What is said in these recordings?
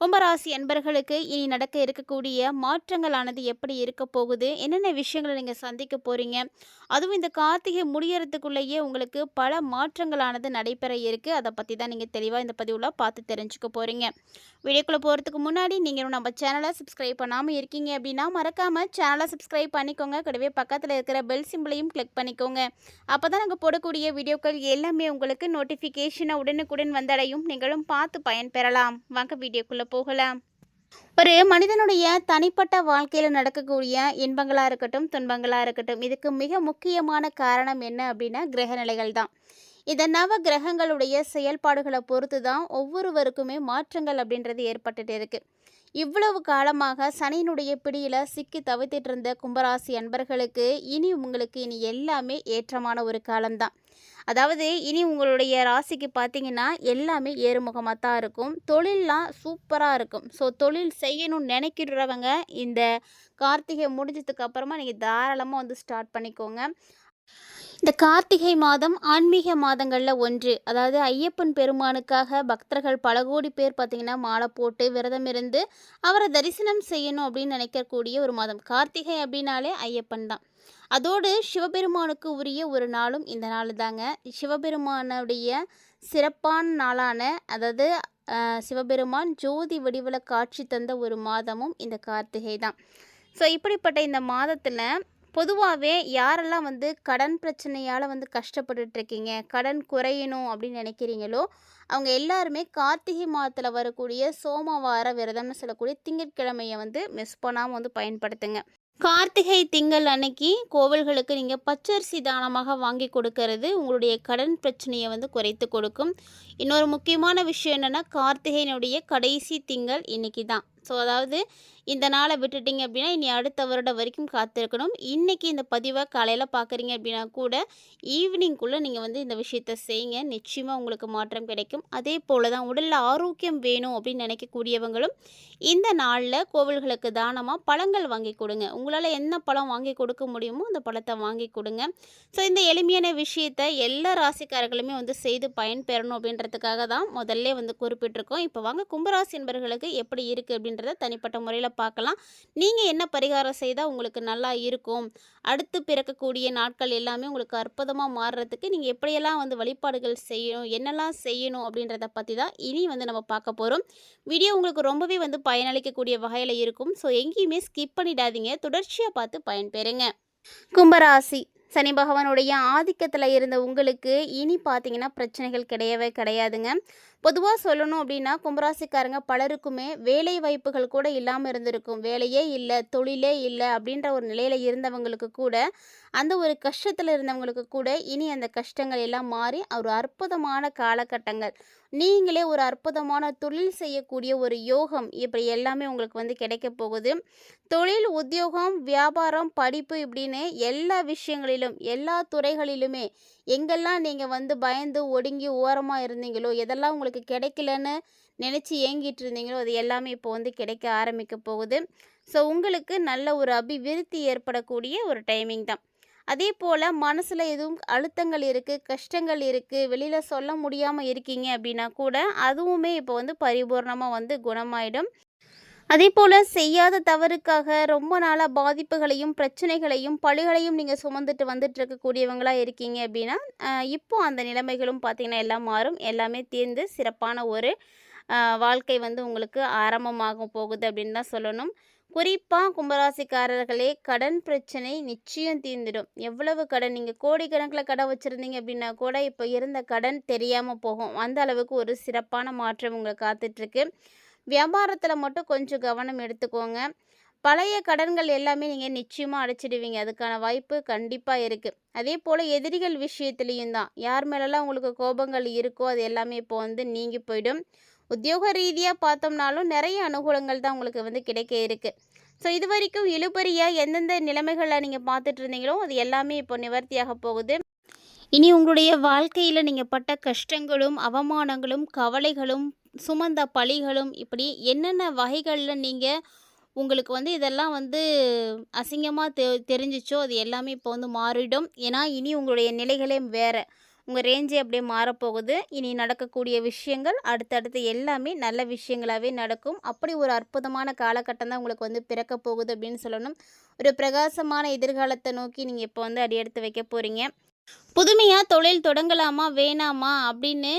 கும்பராசி அன்பர்களுக்கு இனி நடக்க இருக்கக்கூடிய மாற்றங்களானது எப்படி இருக்க போகுது? என்னென்ன விஷயங்களை நீங்கள் சந்திக்க போகிறீங்க அதுவும் இந்த கார்த்திகை முடியறதுக்குள்ளேயே உங்களுக்கு பல மாற்றங்களானது நடைபெற இருக்குது அதை பற்றி தான் நீங்கள் தெளிவாக இந்த பதிவில் பார்த்து தெரிஞ்சுக்க போகிறீங்க வீடியோக்குள்ளே போகிறதுக்கு முன்னாடி நீங்கள் நம்ம சேனலை சப்ஸ்கிரைப் பண்ணாமல் இருக்கீங்க அப்படின்னா மறக்காமல் சேனலை சப்ஸ்கிரைப் பண்ணிக்கோங்க. கூடவே பக்கத்தில் இருக்கிற பெல் சிம்பிளையும் கிளிக் பண்ணிக்கோங்க. அப்போ தான் நாங்கள் போடக்கூடிய வீடியோக்கள் எல்லாமே உங்களுக்கு நோட்டிஃபிகேஷனை உடனுக்குடன் வந்தடையும். நீங்களும் பார்த்து பயன்பெறலாம். வாங்க வீடியோக்குள்ளே போகலாம். ஒரு மனிதனுடைய தனிப்பட்ட வாழ்க்கையில் நடக்கக்கூடிய இன்பங்களாக இருக்கட்டும் துன்பங்களாக இருக்கட்டும் இதுக்கு மிக முக்கியமான காரணம் என்ன அப்படின்னா கிரகநிலைகள் தான். இந்த நவ கிரகங்களுடைய செயல்பாடுகளை பொறுத்து தான் ஒவ்வொருவருக்குமே மாற்றங்கள் அப்படின்றது ஏற்பட்டுட்டு இருக்குது இவ்வளவு காலமாக சனியினுடைய பிடியில் சிக்கி தவித்திட்டு இருந்த கும்பராசி அன்பர்களுக்கு இனி உங்களுக்கு இனி எல்லாமே ஏற்றமான ஒரு காலம்தான். அதாவது இனி உங்களுடைய ராசிக்கு பார்த்தீங்கன்னா எல்லாமே ஏறுமுகமாக தான் இருக்கும். தொழிலெலாம் சூப்பராக இருக்கும். ஸோ தொழில் செய்யணும்னு நினைக்கிறவங்க இந்த கார்த்திகை முடிஞ்சதுக்கு அப்புறமா நீங்கள் தாராளமாக வந்து ஸ்டார்ட் பண்ணிக்கோங்க. இந்த கார்த்திகை மாதம் ஆன்மீக மாதங்களில் ஒன்று. அதாவது ஐயப்பன் பெருமானுக்காக பக்தர்கள் பல கோடி பேர் பார்த்திங்கன்னா மாலை போட்டு விரதம் இருந்து அவரை தரிசனம் செய்யணும் அப்படின்னு நினைக்கக்கூடிய ஒரு மாதம். கார்த்திகை அப்படின்னாலே ஐயப்பன் தான். அதோடு சிவபெருமானுக்கு உரிய ஒரு நாளும் இந்த நாள் தாங்க. சிவபெருமானுடைய சிறப்பான நாளான அதாவது சிவபெருமான் ஜோதி வடிவில் காட்சி தந்த ஒரு மாதமும் இந்த கார்த்திகை தான். ஸோ இப்படிப்பட்ட இந்த மாதத்தில் பொதுவாகவே யாரெல்லாம் வந்து கடன் பிரச்சனையால் வந்து கஷ்டப்பட்டுட்ருக்கீங்க கடன் குறையணும் அப்படின்னு நினைக்கிறீங்களோ அவங்க எல்லாருமே கார்த்திகை மாதத்தில் வரக்கூடிய சோமவார விரதம்னு சொல்லக்கூடிய திங்கட்கிழமையை வந்து மிஸ் பண்ணாமல் வந்து பயன்படுத்துங்க. கார்த்திகை திங்கள் அன்னைக்கு கோவில்களுக்கு நீங்கள் பச்சரிசி தானமாக வாங்கி கொடுக்கறது உங்களுடைய கடன் பிரச்சனையை வந்து குறைத்து கொடுக்கும். இன்னொரு முக்கியமான விஷயம் என்னென்னா கார்த்திகையினுடைய கடைசி திங்கள் இன்னைக்கு தான் ஸோ அதாவது இந்த நாளை விட்டுட்டிங்க அப்படின்னா இனி அடுத்த வருடம் வரைக்கும் காத்திருக்கணும். இன்றைக்கி இந்த பதிவை காலையில் பார்க்குறீங்க அப்படின்னா கூட ஈவினிங்குள்ளே நீங்கள் வந்து இந்த விஷயத்த செய்யுங்க. நிச்சயமாக உங்களுக்கு மாற்றம் கிடைக்கும். அதே போல் தான் உடலில் ஆரோக்கியம் வேணும் அப்படின்னு நினைக்கக்கூடியவங்களும் இந்த நாளில் கோவில்களுக்கு தானமாக பழங்கள் வாங்கி கொடுங்க. உங்களால் என்ன பழம் வாங்கி கொடுக்க முடியுமோ அந்த பழத்தை வாங்கி கொடுங்க. ஸோ இந்த எளிமையான விஷயத்தை எல்லா ராசிக்காரர்களுமே வந்து செய்து பயன்பெறணும் அப்படின்றதுக்காக தான் முதல்ல வந்து குறிப்பிட்டிருக்கோம். இப்போ வாங்க கும்பராசி என்பர்களுக்கு எப்படி இருக்குது அப்படின்னு அப்படின்றத தனிப்பட்ட முறையில் பார்க்கலாம். நீங்கள் என்ன பரிகாரம் செய்தால் உங்களுக்கு நல்லா இருக்கும்? அடுத்து பிறக்கக்கூடிய நாட்கள் எல்லாமே உங்களுக்கு அற்புதமாக மாறுறதுக்கு நீங்கள் எப்படியெல்லாம் வந்து வழிபாடுகள் செய்யணும் என்னெல்லாம் செய்யணும் அப்படின்றத பற்றி தான் இனி வந்து நம்ம பார்க்க போகிறோம் வீடியோ உங்களுக்கு ரொம்பவே வந்து பயனளிக்கக்கூடிய வகையில் இருக்கும். ஸோ எங்கேயுமே ஸ்கிப் பண்ணிடாதீங்க. தொடர்ச்சியாக பார்த்து பயன்பெறுங்க. கும்பராசி. சனி பகவானுடைய ஆதிக்கத்தில் இருந்த உங்களுக்கு இனி பார்த்தீங்கன்னா பிரச்சனைகள் கிடையவே கிடையாதுங்க. பொதுவாக சொல்லணும் அப்படின்னா கும்பராசிக்காரங்க பலருக்குமே வேலை வாய்ப்புகள் கூட இல்லாமல் இருந்திருக்கும். வேலையே இல்லை தொழிலே இல்லை அப்படின்ற ஒரு நிலையில் இருந்தவங்களுக்கு கூட அந்த ஒரு கஷ்டத்தில் இருந்தவங்களுக்கு கூட இனி அந்த கஷ்டங்கள் எல்லாம் மாறி ஒரு அற்புதமான காலகட்டங்கள். நீங்களே ஒரு அற்புதமான தொழில் செய்யக்கூடிய ஒரு யோகம் இப்படி எல்லாமே உங்களுக்கு வந்து கிடைக்க போகுது. தொழில் உத்தியோகம் வியாபாரம் படிப்பு இப்படின்னு எல்லா விஷயங்களிலும் எல்லா துறைகளிலுமே எங்கெல்லாம் நீங்கள் வந்து பயந்து ஒடுங்கி ஓரமாக இருந்தீங்களோ எதெல்லாம் உங்களுக்கு கிடைக்கலன்னு நினச்சி ஏங்கிட்டு இருந்தீங்களோ அது எல்லாமே இப்போ வந்து கிடைக்க ஆரம்பிக்க போகுது. ஸோ உங்களுக்கு நல்ல ஒரு அபிவிருத்தி ஏற்படக்கூடிய ஒரு டைமிங் தான். அதே போல் மனசில் எதுவும் அழுத்தங்கள் இருக்குது கஷ்டங்கள் இருக்குது வெளியில் சொல்ல முடியாமல் இருக்கீங்க அப்படின்னா கூட அதுவுமே இப்போ வந்து பரிபூர்ணமாக வந்து குணமாயிடும். அதே போல் செய்யாத தவறுக்காக ரொம்ப நாளாக பாதிப்புகளையும் பிரச்சனைகளையும் பழிகளையும் நீங்கள் சுமந்துட்டு வந்துட்டு இருக்கக்கூடியவங்களாக இருக்கீங்க அப்படின்னா இப்போ அந்த நிலைமைகளும் பார்த்திங்கன்னா எல்லாம் மாறும். எல்லாமே தீர்ந்து சிறப்பான ஒரு வாழ்க்கை வந்து உங்களுக்கு ஆரம்பமாக போகுது அப்படின்னு தான் சொல்லணும். குறிப்பாக கும்பராசிக்காரர்களே கடன் பிரச்சனை நிச்சயம் தீர்ந்துடும். எவ்வளவு கடன்? நீங்கள் கோடிக்கணக்கில் கடன் வச்சுருந்தீங்க அப்படின்னா கூட இப்போ இருந்த கடன் தெரியாமல் போகும். அந்த அளவுக்கு ஒரு சிறப்பான மாற்றம் உங்களை காத்துட்ருக்கு. வியாபாரத்தில் மட்டும் கொஞ்சம் கவனம் எடுத்துக்கோங்க. பழைய கடன்கள் எல்லாமே நீங்கள் நிச்சயமாக அடைச்சிடுவீங்க. அதுக்கான வாய்ப்பு கண்டிப்பாக இருக்குது அதே போல் எதிரிகள் விஷயத்துலேயும் தான். யார் மேலெல்லாம் உங்களுக்கு கோபங்கள் இருக்கோ அது எல்லாமே இப்போ வந்து நீங்கி போயிடும். உத்தியோக ரீதியாக பார்த்தோம்னாலும் நிறைய அனுகூலங்கள் தான் உங்களுக்கு வந்து கிடைக்க இருக்குது ஸோ இது வரைக்கும் இழுபறியாக எந்தெந்த நிலைமைகளில் நீங்கள் பார்த்துட்டு இருந்தீங்களோ அது எல்லாமே இப்போ நிவர்த்தியாக போகுது இனி உங்களுடைய வாழ்க்கையில் நீங்கள் பட்ட கஷ்டங்களும் அவமானங்களும் கவலைகளும் சுமந்த பழிகளும் இப்படி என்னென்ன வகைகளில் நீங்கள் உங்களுக்கு வந்து இதெல்லாம் வந்து அசிங்கமாக தெ தெரிஞ்சிச்சோ அது எல்லாமே இப்போ வந்து மாறிடும். ஏன்னா, இனி உங்களுடைய நிலைகளே வேறு உங்கள் ரேஞ்சே அப்படியே மாறப்போகுது. இனி நடக்கக்கூடிய விஷயங்கள் அடுத்தடுத்து எல்லாமே நல்ல விஷயங்களாகவே நடக்கும். அப்படி ஒரு அற்புதமான காலகட்டம் தான் உங்களுக்கு வந்து பிறக்கப் போகுது அப்படின்னு சொல்லணும். ஒரு பிரகாசமான எதிர்காலத்தை நோக்கி நீங்கள் இப்போ வந்து அடியெடுத்து வைக்க போகிறீங்க புதுமையாக தொழில் தொடங்கலாமா? வேணாமா? அப்படின்னு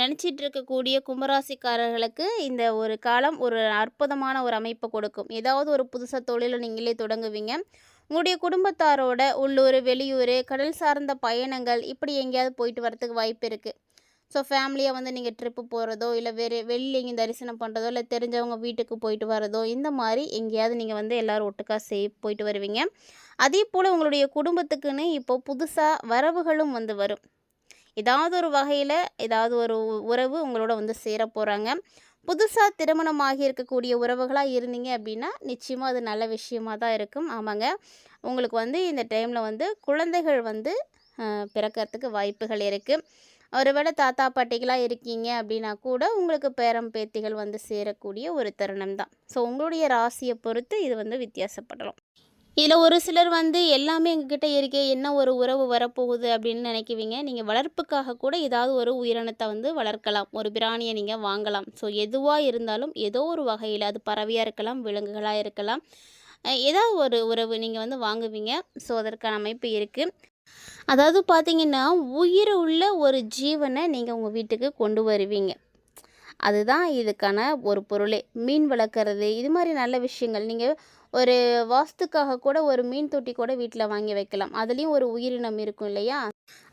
நினச்சிட்டு இருக்கக்கூடிய கும்பராசிக்காரர்களுக்கு இந்த ஒரு காலம் ஒரு அற்புதமான ஒரு அமைப்பை கொடுக்கும். ஏதாவது ஒரு புதுசாக தொழிலை நீங்களே தொடங்குவீங்க. உங்களுடைய குடும்பத்தாரோட உள்ளூர், வெளியூர், கடல் சார்ந்த பயணங்கள் இப்படி எங்கேயாவது போயிட்டு வரதுக்கு வாய்ப்பு இருக்குது ஸோ ஃபேமிலியாக வந்து நீங்கள் ட்ரிப்பு போகிறதோ இல்லை வேறு வெளியில் எங்கேயும் தரிசனம் பண்ணுறதோ இல்லை தெரிஞ்சவங்க வீட்டுக்கு போயிட்டு வரதோ, இந்த மாதிரி எங்கேயாவது நீங்கள் வந்து எல்லாரும் ஒட்டுக்கா சே போயிட்டு வருவீங்க. அதே போல் உங்களுடைய குடும்பத்துக்குன்னு இப்போ புதுசாக வரவுகளும் வந்து வரும். ஏதாவது ஒரு வகையில் ஏதாவது ஒரு உறவு உங்களோட வந்து சேர போகிறாங்க புதுசாக திருமணமாகி இருக்கக்கூடிய உறவுகளாக இருந்தீங்க அப்படின்னா, நிச்சயமாக அது நல்ல விஷயமாக தான் இருக்கும். ஆமாங்க. உங்களுக்கு வந்து இந்த டைமில் வந்து குழந்தைகள் வந்து பிறக்கிறதுக்கு பிறக்கறதுக்கு வாய்ப்புகள் இருக்குது ஒருவேளை தாத்தா, பாட்டிகளாக இருக்கீங்க அப்படின்னா கூட உங்களுக்கு பேரம் பேத்திகள் வந்து சேரக்கூடிய ஒரு தருணம் தான். ஸோ உங்களுடைய ராசியை பொறுத்து இது வந்து வித்தியாசப்படலாம். இதில் ஒரு சிலர் வந்து எல்லாமே எங்ககிட்ட இருக்கே, என்ன ஒரு உறவு வரப்போகுது அப்படின்னு நினைக்குவீங்க. நீங்கள் வளர்ப்புக்காக கூட ஏதாவது ஒரு உயிரினத்தை வந்து வளர்க்கலாம். ஒரு பிராணியை நீங்கள் வாங்கலாம். ஸோ எதுவாக இருந்தாலும் ஏதோ ஒரு வகையில் அது பறவையாக இருக்கலாம், விலங்குகளாக இருக்கலாம். ஏதாவது ஒரு உறவு நீங்கள் வந்து வாங்குவீங்க. ஸோ அதற்கான அமைப்பு இருக்குது அதாவது பார்த்தீங்கன்னா, உயிர் உள்ள ஒரு ஜீவனை நீங்கள் உங்கள் வீட்டுக்கு கொண்டு வருவீங்க. அதுதான் இதுக்கான ஒரு பொருளே. மீன் வளர்க்குறது இது மாதிரி நல்ல விஷயங்கள். நீங்கள் ஒரு வாஸ்துக்காக கூட ஒரு மீன் தொட்டி கூட வீட்டில் வாங்கி வைக்கலாம். அதுலேயும் ஒரு உயிரினம் இருக்கும் இல்லையா?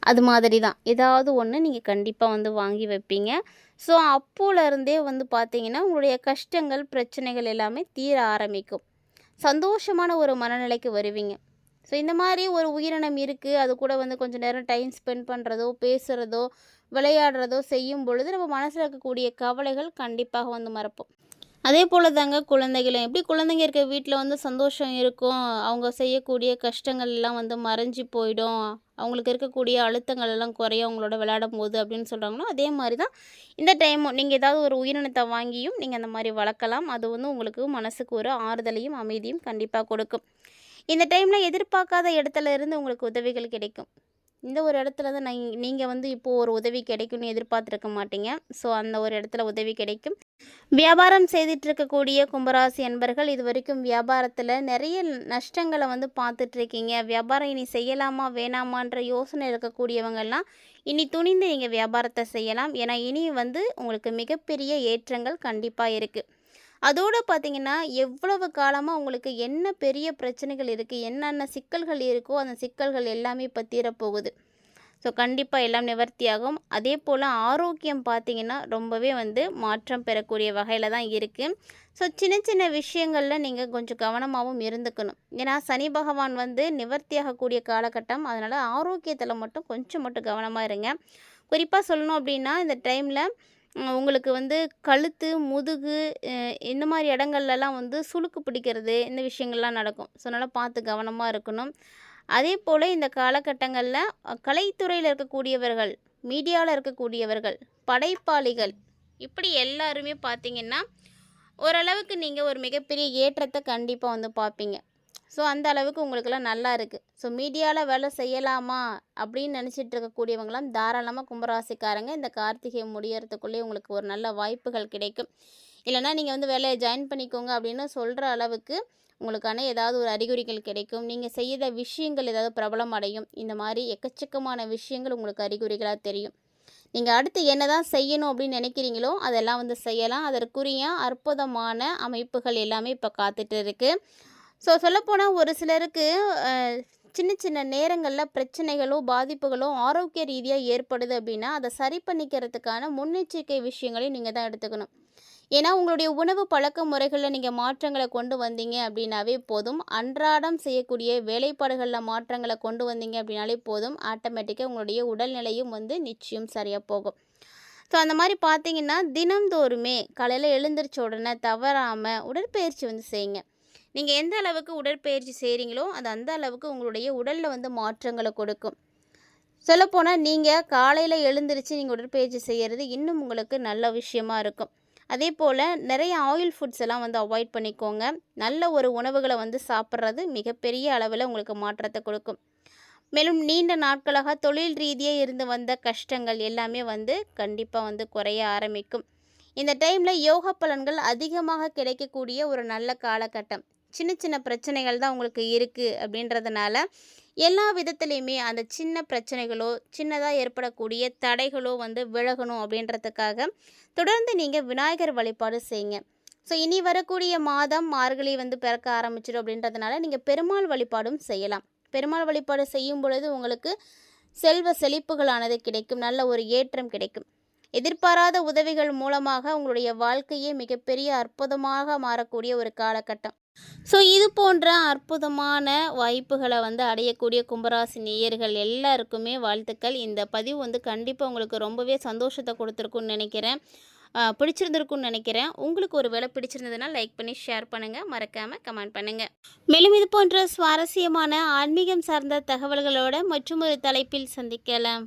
அது மாதிரி தான். ஏதாவது ஒன்று நீங்கள் கண்டிப்பாக வந்து வாங்கி வைப்பீங்க. ஸோ அப்போலேருந்தே வந்து பார்த்தீங்கன்னா, உங்களுடைய கஷ்டங்கள், பிரச்சனைகள் எல்லாமே தீர ஆரம்பிக்கும். சந்தோஷமான ஒரு மனநிலைக்கு வருவீங்க. ஸோ இந்த மாதிரி ஒரு உயிரினம் இருக்குது அது கூட வந்து கொஞ்சம் நேரம் டைம் ஸ்பெண்ட் பண்ணுறதோ பேசுகிறதோ விளையாடுறதோ செய்யும் பொழுது நம்ம மனசில் இருக்கக்கூடிய கவலைகள் கண்டிப்பாக வந்து மறப்போம். அதே போல தாங்க குழந்தைகளும். எப்படி குழந்தைங்க இருக்க வீட்டில் வந்து சந்தோஷம் இருக்கும். அவங்க செய்யக்கூடிய கஷ்டங்கள் எல்லாம் வந்து மறைஞ்சு போயிடும். அவங்களுக்கு இருக்கக்கூடிய அழுத்தங்கள் எல்லாம் குறையும் அவங்களோட விளையாடும்போது அப்படின்னு சொல்கிறாங்களோ அதே மாதிரி தான் இந்த டைமும் நீங்கள் ஏதாவது ஒரு உயிரினத்தை வாங்கியும் நீங்கள் அந்த மாதிரி வளர்க்கலாம். அது வந்து உங்களுக்கு மனசுக்கு ஒரு ஆறுதலையும், அமைதியும் கண்டிப்பாக கொடுக்கும். இந்த டைமில் எதிர்பார்க்காத இடத்துல இருந்து உங்களுக்கு உதவிகள் கிடைக்கும். இந்த ஒரு இடத்துல தான் நான் நீங்கள் வந்து இப்போது ஒரு உதவி கிடைக்கும்னு எதிர்பார்த்துருக்க மாட்டீங்க. ஸோ அந்த ஒரு இடத்துல உதவி கிடைக்கும். வியாபாரம் செய்துட்டு இருக்கக்கூடிய கும்பராசி அன்பர்கள் இதுவரைக்கும் வியாபாரத்தில் நிறைய நஷ்டங்களை வந்து பார்த்துட்ருக்கீங்க வியாபாரம் இனி செய்யலாமா? வேணாமான்ற யோசனை இருக்கக்கூடியவங்கெல்லாம் இனி துணிந்து நீங்கள் வியாபாரத்தை செய்யலாம். ஏன்னா, இனி வந்து உங்களுக்கு மிகப்பெரிய ஏற்றங்கள் கண்டிப்பாக இருக்குது அதோடு பார்த்தீங்கன்னா, எவ்வளவு காலமாக உங்களுக்கு என்ன பெரிய பிரச்சனைகள் இருக்குது என்னென்ன சிக்கல்கள் இருக்கோ, அந்த சிக்கல்கள் எல்லாமே இப்போ தீரப்போகுது. ஸோ கண்டிப்பாக எல்லாம் நிவர்த்தியாகும். அதேபோல ஆரோக்கியம் பார்த்திங்கன்னா ரொம்பவே வந்து மாற்றம் பெறக்கூடிய வகையில் தான் இருக்குது ஸோ சின்ன சின்ன விஷயங்களில் நீங்கள் கொஞ்சம் கவனமாகவும் இருந்துக்கணும். ஏன்னா, சனி பகவான் வந்து நிவர்த்தியாகக்கூடிய காலகட்டம். அதனால் ஆரோக்கியத்தில் மட்டும் கொஞ்சம் மட்டும் கவனமாக இருங்க. குறிப்பாக சொல்லணும் அப்படின்னா, இந்த டைமில் உங்களுக்கு வந்து கழுத்து, முதுகு இந்த மாதிரி இடங்கள்லலாம் வந்து சுளுக்கு பிடிக்கிறது, இந்த விஷயங்கள்லாம் நடக்கும். ஸோ அதனால் பார்த்து கவனமாக இருக்கணும். அதே போல் இந்த காலகட்டங்களில் கலைத்துறையில் இருக்கக்கூடியவர்கள், மீடியாவில் இருக்கக்கூடியவர்கள், படைப்பாளிகள் இப்படி எல்லாருமே பார்த்திங்கன்னா ஓரளவுக்கு நீங்கள் ஒரு மிகப்பெரிய ஏற்றத்தை கண்டிப்பாக வந்து பார்ப்பீங்க. ஸோ அந்த அளவுக்கு உங்களுக்கெல்லாம் நல்லா இருக்குது ஸோ மீடியாவில் வேலை செய்யலாமா? அப்படின்னு நினச்சிட்டு இருக்கக்கூடியவங்களாம் தாராளமாக கும்பராசிக்காரங்க இந்த கார்த்திகை முடியறதுக்குள்ளேயே உங்களுக்கு ஒரு நல்ல வாய்ப்புகள் கிடைக்கும். இல்லைனா நீங்கள் வந்து வேலையை ஜாயின் பண்ணிக்கோங்க அப்படின்னு சொல்கிற அளவுக்கு உங்களுக்கான ஏதாவது ஒரு அறிகுறிகள் கிடைக்கும். நீங்கள் செய்த விஷயங்கள் ஏதாவது பிரபலம் அடையும். இந்த மாதிரி எக்கச்சக்கமான விஷயங்கள் உங்களுக்கு அறிகுறிகளாக தெரியும். நீங்கள் அடுத்து என்ன தான் செய்யணும் அப்படின்னு நினைக்கிறீங்களோ, அதெல்லாம் வந்து செய்யலாம். அதற்குரிய அற்புதமான அமைப்புகள் எல்லாமே இப்போ காத்துட்டு இருக்குது ஸோ சொல்லப்போனால் ஒரு சிலருக்கு சின்ன சின்ன நேரங்களில் பிரச்சனைகளோ, பாதிப்புகளோ ஆரோக்கிய ரீதியாக ஏற்படுது அப்படின்னா, அதை சரி பண்ணிக்கிறதுக்கான முன்னெச்சரிக்கை விஷயங்களையும் நீங்கள் தான் எடுத்துக்கணும். ஏன்னா, உங்களுடைய உணவு பழக்க முறைகளில் நீங்கள் மாற்றங்களை கொண்டு வந்தீங்க அப்படின்னாவே போதும். அன்றாடம் செய்யக்கூடிய வேலைப்பாடுகளில் மாற்றங்களை கொண்டு வந்தீங்க அப்படின்னாலே போதும். ஆட்டோமேட்டிக்காக உங்களுடைய உடல்நிலையும் வந்து நிச்சயம் சரியாக போகும். ஸோ அந்த மாதிரி பார்த்தீங்கன்னா, தினம்தோறுமே காலையில் எழுந்திரிச்ச உடனே தவறாமல் உடற்பயிற்சி வந்து செய்யுங்க. நீங்கள் எந்த அளவுக்கு உடற்பயிற்சி செய்கிறீங்களோ அது அந்த அளவுக்கு உங்களுடைய உடலில் வந்து மாற்றங்களை கொடுக்கும். சொல்லப்போனால் நீங்கள் காலையில் எழுந்திரிச்சு நீங்கள் உடற்பயிற்சி செய்கிறது இன்னும் உங்களுக்கு நல்ல விஷயமா இருக்கும். அதே போல் நிறைய ஆயில் ஃபுட்ஸ் எல்லாம் வந்து அவாய்ட் பண்ணிக்கோங்க நல்ல ஒரு உணவுகளை வந்து சாப்பிட்றது மிகப்பெரிய அளவில் உங்களுக்கு மாற்றத்தை கொடுக்கும் மேலும் நீண்ட நாட்களாக தொழில் ரீதியாக இருந்து வந்த கஷ்டங்கள் எல்லாமே வந்து கண்டிப்பாக வந்து குறைய ஆரம்பிக்கும் இந்த டைமில் யோகா பலன்கள் அதிகமாக கிடைக்கக்கூடிய ஒரு நல்ல காலகட்டம் சின்ன சின்ன பிரச்சனைகள் தான் உங்களுக்கு இருக்குது அப்படின்றதுனால எல்லா விதத்துலேயுமே அந்த சின்ன பிரச்சனைகளோ சின்னதாக ஏற்படக்கூடிய தடைகளோ வந்து விலகணும் அப்படின்றதுக்காக தொடர்ந்து நீங்கள் விநாயகர் வழிபாடு செய்யுங்க. ஸோ இனி வரக்கூடிய மாதம் மார்கழி வந்து பிறக்க ஆரம்பிச்சிடும் அப்படின்றதுனால நீங்கள் பெருமாள் வழிபாடும் செய்யலாம். பெருமாள் வழிபாடு செய்யும் பொழுது உங்களுக்கு செல்வ செழிப்புகளானது கிடைக்கும் நல்ல ஒரு ஏற்றம் கிடைக்கும். எதிர்பாராத உதவிகள் மூலமாக உங்களுடைய வாழ்க்கையே மிகப்பெரிய அற்புதமாக மாறக்கூடிய ஒரு காலகட்டம். ஸோ இது போன்ற அற்புதமான வாய்ப்புகளை வந்து அடையக்கூடிய கும்பராசி நேயர்கள் எல்லாருக்குமே வாழ்த்துக்கள். இந்த பதிவு வந்து கண்டிப்பாக உங்களுக்கு ரொம்பவே சந்தோஷத்தை கொடுத்துருக்குன்னு நினைக்கிறேன். ஆஹ் பிடிச்சிருந்திருக்கும்னு நினைக்கிறேன். உங்களுக்கு ஒரு வேலை பிடிச்சிருந்ததுன்னா லைக் பண்ணி ஷேர் பண்ணுங்கள் மறக்காமல் கமெண்ட் பண்ணுங்கள் மேலும் இது போன்ற சுவாரஸ்யமான ஆன்மீகம் சார்ந்த தகவல்களோட மற்றும் ஒரு தலைப்பில் சந்திக்கலாம்.